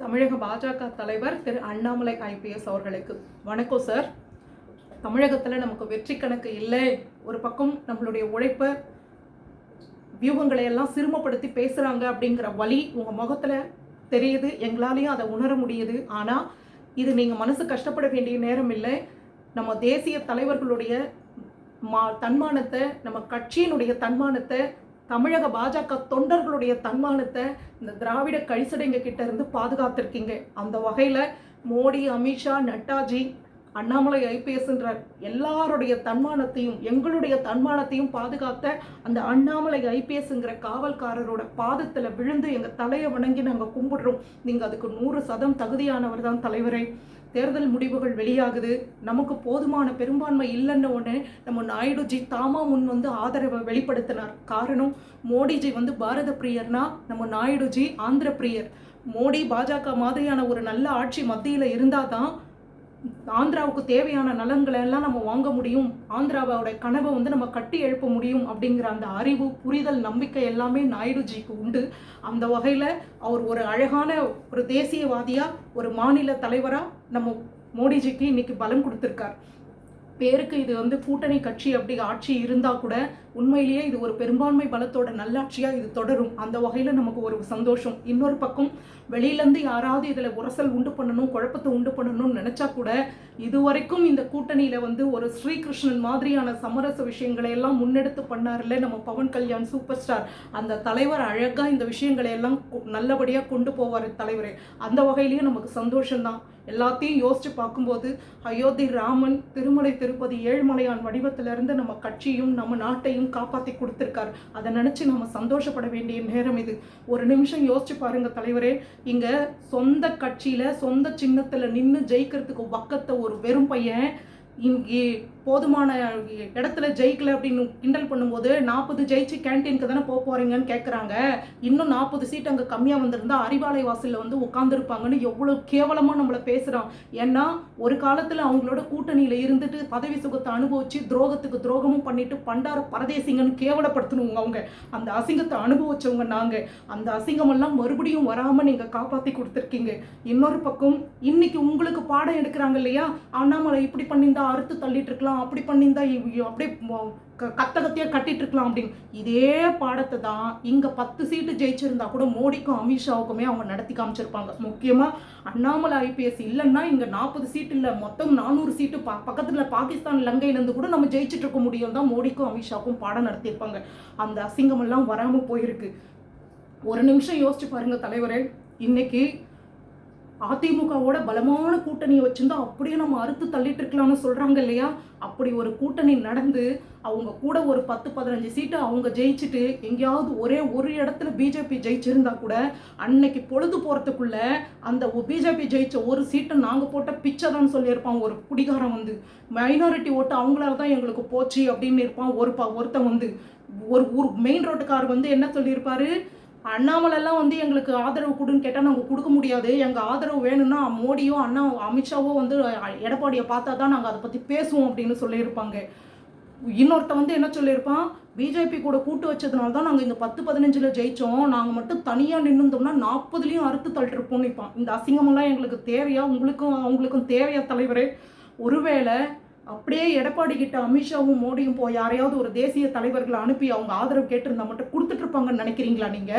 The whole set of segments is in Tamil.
தமிழக பாஜக தலைவர் திரு அண்ணாமலை ஐபிஎஸ் அவர்களுக்கு வணக்கம் சார். தமிழகத்தில் நமக்கு வெற்றி கணக்கு இல்லை. ஒரு பக்கம் நம்மளுடைய உழைப்பை வியூகங்களை எல்லாம் சிறுமப்படுத்தி பேசுகிறாங்க அப்படிங்கிற வழி உங்கள் முகத்தில் தெரியுது. எங்களாலையும் அதை உணர முடியுது. ஆனால் இது நீங்கள் மனசு கஷ்டப்பட வேண்டிய நேரம் இல்லை. நம்ம தேசிய தலைவர்களுடைய மா தன்மானத்தை நம்ம கட்சியினுடைய தன்மானத்தை தமிழக பாஜக தொண்டர்களுடைய தன்மானத்தை இந்த திராவிட கழிசடைங்க கிட்ட இருந்து பாதுகாத்திருக்கீங்க. அந்த வகையில் மோடி அமித்ஷா நட்டாஜி அண்ணாமலை ஐபிஎஸ்ன்ற எல்லாருடைய தன்மானத்தையும் எங்களுடைய தன்மானத்தையும் பாதுகாத்த அந்த அண்ணாமலை ஐபிஎஸ்ங்கிற காவல்காரரோட பாதத்தில் விழுந்து எங்கள் தலையை வணங்கி நாங்கள் கும்பிடுறோம். நீங்கள் அதுக்கு நூறு சதம் தகுதியானவர் தான் தலைவரே. தேர்தல் முடிவுகள் வெளியாகுது. நமக்கு போதுமான பெரும்பான்மை இல்லைன்ன உடனே நம்ம நாயுடுஜி தாமா முன் வந்து ஆதரவை வெளிப்படுத்தினார். காரணம் மோடிஜி வந்து பாரத பிரியர்னா நம்ம நாயுடுஜி ஆந்திர பிரியர். மோடி பாஜக மாதிரியான ஒரு நல்ல ஆட்சி மத்தியில் இருந்தால் தான் ஆந்திராவுக்கு தேவையான நலன்களை எல்லாம் நம்ம வாங்க முடியும். ஆந்திராவோட கனவை வந்து நம்ம கட்டி எழுப்ப முடியும் அப்படிங்கிற அந்த அறிவு புரிதல் நம்பிக்கை எல்லாமே நாயுடுஜிக்கு உண்டு. அந்த வகையில் அவர் ஒரு அழகான ஒரு தேசியவாதியாக ஒரு மாநில தலைவராக நம்ம மோடிஜிக்கு இன்னைக்கு பலம் கொடுத்துருக்கார். பேருக்கு இது வந்து கூட்டணி கட்சி அப்படி ஆட்சி இருந்தால் கூட உண்மையிலேயே இது ஒரு பெரும்பான்மை பலத்தோட நல்லாட்சியாக இது தொடரும். அந்த வகையில் நமக்கு ஒரு சந்தோஷம். இன்னொரு பக்கம் வெளியிலேருந்து யாராவது இதில் உரசல் உண்டு பண்ணணும் குழப்பத்தை உண்டு பண்ணணும்னு நினச்சா கூட இதுவரைக்கும் இந்த கூட்டணியில் வந்து ஒரு ஸ்ரீகிருஷ்ணன் மாதிரியான சமரச விஷயங்களை எல்லாம் முன்னெடுத்து பண்ணார்ல நம்ம பவன் கல்யாண் சூப்பர் ஸ்டார். அந்த தலைவர் அழகாக இந்த விஷயங்களை எல்லாம் நல்லபடியாக கொண்டு போவார் தலைவரே. அந்த வகையிலேயே நமக்கு சந்தோஷம்தான். எல்லாத்தையும் யோசிச்சு பார்க்கும்போது அயோத்தி ராமன் திருமலை திருப்பதி ஏழுமலையான் வடிவத்திலிருந்து நம்ம கட்சியும் நம்ம நாட்டையும் காப்பாற்றி கொடுத்துருக்காரு. அதை நினச்சி நம்ம சந்தோஷப்பட வேண்டிய நேரம் இது. ஒரு நிமிஷம் யோசிச்சு பாருங்க தலைவரே. இங்கே சொந்த கட்சியில் சொந்த சின்னத்தில் நின்று ஜெயிக்கிறதுக்கு பக்கத்தை ஒரு வெறும் பையன் இங்கே போதுமான இடத்துல ஜெயிக்கல அப்படின்னு கிண்டல் பண்ணும்போது நாற்பது ஜெயிச்சு கேன்டீனுக்கு தானே போக போறீங்கன்னு கேட்குறாங்க இன்னும் நாற்பது சீட் அங்கே கம்மியாக வந்திருந்தா அறிவாலய வாசலில் வந்து உட்காந்துருப்பாங்கன்னு எவ்வளோ கேவலமாக நம்மளை பேசுகிறான் ஏன்னா ஒரு காலத்தில் அவங்களோட கூட்டணியில் இருந்துட்டு பதவி சுகத்தை அனுபவிச்சு துரோகத்துக்கு துரோகமும் பண்ணிட்டு பண்டார பரதேசிங்கன்னு கேவலப்படுத்தணுங்க அவங்க. அந்த அசிங்கத்தை அனுபவிச்சவங்க நாங்கள் அந்த அசிங்கமெல்லாம் மறுபடியும் வராமல் நீங்கள் காப்பாற்றி கொடுத்துருக்கீங்க. இன்னொரு பக்கம் இன்னைக்கு உங்களுக்கு பாடம் எடுக்கிறாங்க இல்லையா? அண்ணாமலை இப்படி பண்ணியிருந்தா அறுத்து தள்ளிட்டு இருக்கலாம். அப்படி பண்ணியிருந்தா அப்படியே க- கத்த கத்தியாக கட்டிட்டு இருக்கலாம் அப்படின்னு. இதே பாடத்தை தான் இங்கே பத்து சீட்டு ஜெயிச்சிருந்தா கூட மோடிக்கும் அமித்ஷாவுக்குமே அவங்க நடத்தி காமிச்சிருப்பாங்க. முக்கியமாக அண்ணாமலை ஐபிஎஸ் இல்லைன்னா இங்கே நாற்பது சீட்டு இல்லை மொத்தம் நானூறு சீட்டு பா பக்கத்தில் பாகிஸ்தான் லங்கையிலேருந்து கூட நம்ம ஜெயிச்சுட்டு இருக்க முடியும் தான் மோடிக்கும் அமித்ஷாவுக்கும் பாடம் நடத்தியிருப்பாங்க. அந்த அசிங்கமெல்லாம் வராமல் போயிருக்கு. ஒரு நிமிஷம் யோசிச்சு பாருங்க தலைவரே. இன்னைக்கு அதிமுகவோட பலமான கூட்டணியை வச்சிருந்தா அப்படியே நம்ம அறுத்து தள்ளிட்டு இருக்கலாம்னு சொல்றாங்க இல்லையா? அப்படி ஒரு கூட்டணி நடந்து அவங்க கூட ஒரு பத்து பதினஞ்சு சீட்டு அவங்க ஜெயிச்சுட்டு எங்கேயாவது ஒரே ஒரு இடத்துல பிஜேபி ஜெயிச்சிருந்தா கூட அன்னைக்கு பொழுது போகிறதுக்குள்ள அந்த பிஜேபி ஜெயிச்ச ஒரு சீட்டை நாங்கள் போட்ட பிச்சை தான் சொல்லியிருப்பான் ஒரு குடிகாரன் வந்து. மைனாரிட்டி ஓட்டு அவங்களால தான் எங்களுக்கு போச்சு அப்படின்னு இருப்பான் ஒரு பா ஒருத்தன் வந்து. ஒரு ஒரு மெயின் ரோட்டுக்கார் வந்து என்ன சொல்லியிருப்பாரு? அண்ணாமலைலாம் வந்து எங்களுக்கு ஆதரவு கொடுன்னு கேட்டால் நாங்கள் கொடுக்க முடியாது. எங்கள் ஆதரவு வேணும்னா மோடியோ அண்ணா அமித்ஷாவோ வந்து எடப்பாடியை பார்த்தா தான் நாங்கள் அதை பற்றி பேசுவோம் அப்படின்னு சொல்லியிருப்பாங்க. இன்னொருத்த வந்து என்ன சொல்லியிருப்பான்? பிஜேபி கூட கூட்டு வச்சதுனால தான் நாங்கள் இந்த பத்து பதினஞ்சில் ஜெயித்தோம் நாங்கள் மட்டும் தனியாக நின்றுந்தோம்னா நாற்பதுலேயும் அறுத்து தள்ளிருப்போம் நிற்பான் இந்த அசிங்கமெல்லாம் எங்களுக்கு தேவையா? உங்களுக்கும் அவங்களுக்கும் தேவையா தலைவரே? ஒருவேளை அப்படியே எடப்பாடி கிட்ட அமித்ஷாவும் மோடியும் போய் யாரையாவது ஒரு தேசிய தலைவர்களை அனுப்பி அவங்க ஆதரவு கேட்டிருந்தா மட்டும் கொடுத்துட்ருப்பாங்கன்னு நினைக்கிறீங்களா நீங்க?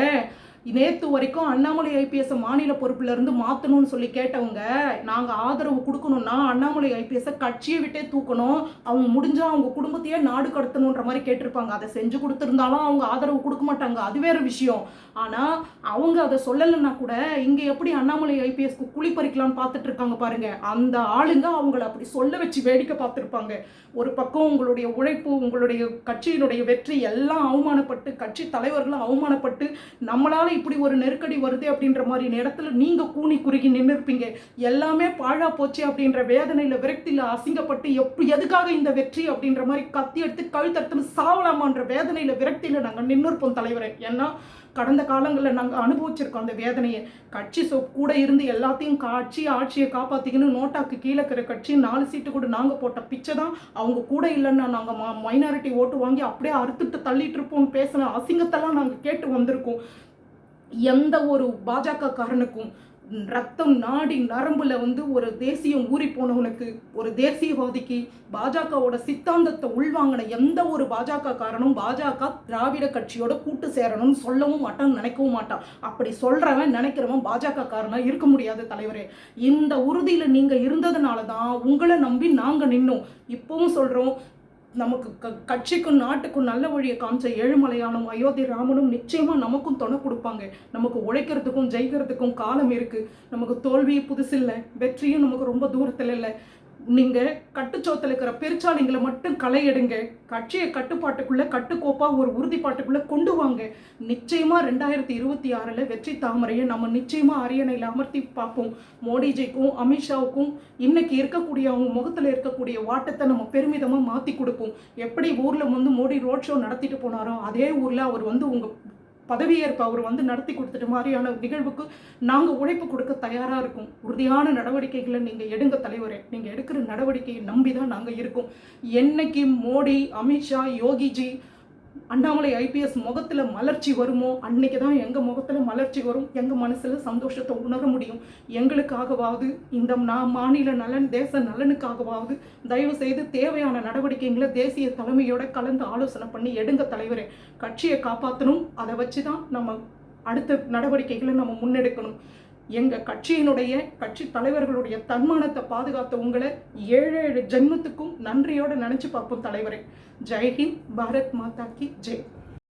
நேத்து வரைக்கும் அண்ணாமலை ஐபிஎஸ் மாநில பொறுப்புல இருந்து மாத்தணும்னு சொல்லி கேட்டவங்க நாங்க ஆதரவு கொடுக்கணும்னா அண்ணாமலை ஐபிஎஸ் கட்சியை விட்டே தூக்கணும். அவங்க முடிஞ்சா அவங்க குடும்பத்தையே நாடு கடத்தணுன்ற மாதிரி கேட்டிருப்பாங்க. அதை செஞ்சு கொடுத்துருந்தாலும் அவங்க ஆதரவு கொடுக்க மாட்டாங்க. அது வேற விஷயம். ஆனா அவங்க அதை சொல்லலைன்னா கூட இங்க எப்படி அண்ணாமலை ஐபிஎஸ்க்கு குழி பறிக்கலாம்னு பார்த்துட்டு இருக்காங்க பாருங்க. அந்த ஆளுங்க அவங்கள அப்படி சொல்ல வச்சு வேடிக்கை பார்த்துருப்பாங்க. ஒரு பக்கம் உங்களுடைய உழைப்பு உங்களுடைய கட்சியினுடைய வெற்றி எல்லாம் அவமானப்பட்டு கட்சி தலைவர்களும் அவமானப்பட்டு நம்மளால இப்படி ஒரு நெருக்கடி வருது அப்படின்ற மாதிரி நேரத்தில் நீங்கள் கூனி குறுகி நின்று இருப்பீங்க எல்லாமே பாழா போச்சு அப்படின்ற வேதனையில் விரக்தியில் அசிங்கப்பட்டு எப்படி எதுக்காக இந்த வெற்றி அப்படின்ற மாதிரி கத்தி எடுத்து கழுத்தடுத்து சாவலாமான்ற வேதனையில் விரக்தியில் நாங்கள் நின்று இருப்போம் தலைவரே. ஏன்னா கடந்த காலங்களில் நாங்கள் அனுபவிச்சிருக்கோம் அந்த வேதனையை. கட்சி சொ கூட இருந்து எல்லாத்தையும் காட்சி ஆட்சியை காப்பாற்றிக்கணும் நோட்டாக்கு கீழே இருக்கிற கட்சி நாலு சீட்டு கூட நாங்கள் போட்ட பிச்சை தான் அவங்க கூட இல்லைன்னா நாங்கள் மா மைனாரிட்டி ஓட்டு வாங்கி அப்படியே அறுத்துட்டு தள்ளிட்டு இருப்போம்னு பேசின அசிங்கத்தெல்லாம் நாங்கள் கேட்டு வந்திருக்கோம். எந்த ஒரு பாஜக காரனுக்கும் ரத்தம் நாடி நரம்புல வந்து ஒரு தேசியம் ஊறி போனவனுக்கு ஒரு தேசியவாதிக்கு பாஜகவோட சித்தாந்தத்தை உள்வாங்கின எந்த ஒரு பாஜக காரனும் பாஜக திராவிட கட்சியோட கூட்டு சேரணும்னு சொல்லவும் மாட்டான் நினைக்கவும் மாட்டான். அப்படி சொல்றவன் நினைக்கிறவன் பாஜக காரனா இருக்க முடியாது தலைவரே. இந்த உறுதியில நீங்க இருந்ததுனால தான் உங்களை நம்பி நாங்க நின்னோம். இப்பவும் சொல்றோம் நமக்கு க கட்சிக்கும் நாட்டுக்கும் நல்ல வழியை காமிச்ச ஏழுமலையானும் அயோத்தி ராமனும் நிச்சயமாக நமக்கும் துணை கொடுப்பாங்க. நமக்கு உழைக்கிறதுக்கும் ஜெயிக்கிறதுக்கும் காலம் இருக்கு. நமக்கு தோல்வி புதுசில்லை வெற்றியும் நமக்கு ரொம்ப தூரத்தில் இல்லை. நீங்க கட்டுச்சோத்தில் இருக்கிற பெருச்சாளிங்களை மட்டும் களை எடுங்க கட்சியை கட்டுப்பாட்டுக்குள்ள கட்டுக்கோப்பா ஒரு உறுதிப்பாட்டுக்குள்ள கொண்டு வாங்க. நிச்சயமா ரெண்டாயிரத்தி இருபத்தி ஆறுல வெற்றி தாமரையை நம்ம நிச்சயமா அரியணையில் அமர்த்தி பார்ப்போம். மோடிஜிக்கும் அமித்ஷாவுக்கும் இன்னைக்கு இருக்கக்கூடிய அவங்க முகத்துல இருக்கக்கூடிய வாட்டத்தை நம்ம பெருமிதமா மாத்தி கொடுப்போம். எப்படி ஊர்ல வந்து மோடி ரோட் ஷோ நடத்திட்டு போனாரோ அதே ஊர்ல அவர் வந்து உங்க பதவியேற்பு அவர் வந்து நடத்தி கொடுத்துட்டு மாதிரியான நிகழ்வுக்கு நாங்கள் உழைப்பு கொடுக்க தயாராக இருக்கும். உறுதியான நடவடிக்கைகளை நீங்கள் எடுங்க தலைவரே. நீங்கள் எடுக்கிற நடவடிக்கையை நம்பி தான் நாங்கள் இருக்கோம். என்னைக்கு மோடி அமித்ஷா யோகிஜி அண்ணாமலை ஐபிஎஸ் முகத்தில் மலர்ச்சி வருமோ? அன்னைக்கு தான் எங்கள் முகத்தில் மலர்ச்சி வரும். எங்கள் மனசில் சந்தோஷத்தை உணர முடியும். எங்களுக்காகவாவது இந்த நான் மாநில நலன் தேச நலனுக்காகவாவது தயவு செய்து தேவையான நடவடிக்கைகளை தேசிய தலைமையோட கலந்து ஆலோசனை பண்ணி எடுங்க தலைவரே. கட்சியை காப்பாற்றணும் அதை வச்சு தான் நம்ம அடுத்த நடவடிக்கைகளை நம்ம முன்னெடுக்கணும். எங்கள் கட்சியினுடைய கட்சி தலைவர்களுடைய தன்மானத்தை பாதுகாத்த உங்களை ஏழு ஏழு ஜென்மத்துக்கும் நன்றியோடு நினச்சி பார்ப்போம் தலைவரே. ஜெய்ஹிந்த் பாரத் மாதா கி ஜெய்.